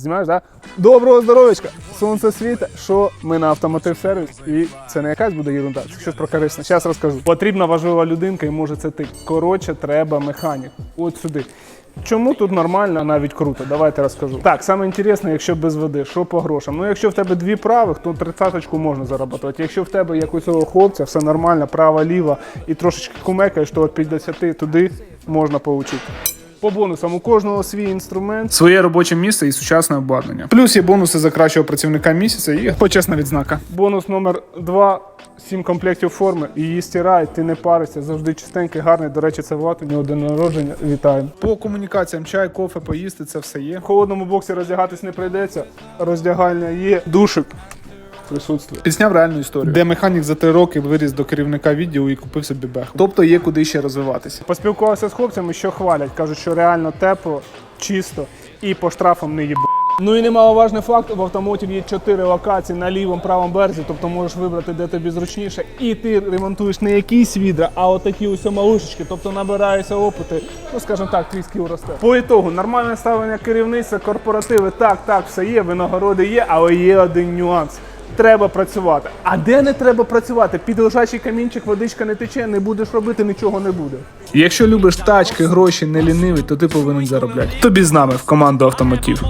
Знімаєш, да? Доброго здоров'ячка! Сонце світа, що ми на автомотив сервіс, і це не якась буде ерунда, це щось про корисне. Зараз розкажу. Потрібна важлива людинка, і може це ти. Коротше, треба механік. От сюди. Чому тут нормально, навіть круто? Давайте розкажу. Так, саме інтересне, якщо без води, що по грошам. Ну, якщо в тебе дві правих, то тридцяточку можна заробити. Якщо в тебе як у цього хлопця, все нормально, права, ліва і трошечки кумекаєш, то від 50 туди можна получити. По бонусам у кожного свій інструмент, своє робоче місце і сучасне обладнання. Плюс є бонуси за кращого працівника місяця і почесна відзнака. Бонус номер 2 Сім комплектів форми, її стирають, ти не паришся, завжди чистенький, гарний. До речі, це Влад, у нього день народження. Вітаємо. По комунікаціям, чай, кофе, поїсти, це все є. В холодному боксі роздягатись не прийдеться. Роздягальня є, душик. Присутствує. Пісняв реальну історію, де механік за три роки виріс до керівника відділу і купив собі беху. Тобто є куди ще розвиватися. Поспілкувався з хлопцями, що хвалять. кажуть, що реально тепло, чисто і по штрафам не їб. Ну і немаловажний факт, в автомотів є чотири локації на лівому правому березі, тобто можеш вибрати, де тобі зручніше. І ти ремонтуєш не якісь відра, а отакі ось малушечки, тобто набираєшся опити, ну скажімо так, твій скіл росте. По ітогу, нормальне ставлення керівництва, корпоративи, так, так, все є, винагороди є, але є один нюанс. Треба працювати. А де не треба працювати? Під лежачий камінчик водичка не тече, не будеш робити, нічого не буде. Якщо любиш тачки, гроші, не лінивий, то ти повинен заробляти. Тобі з нами в команду автомотів.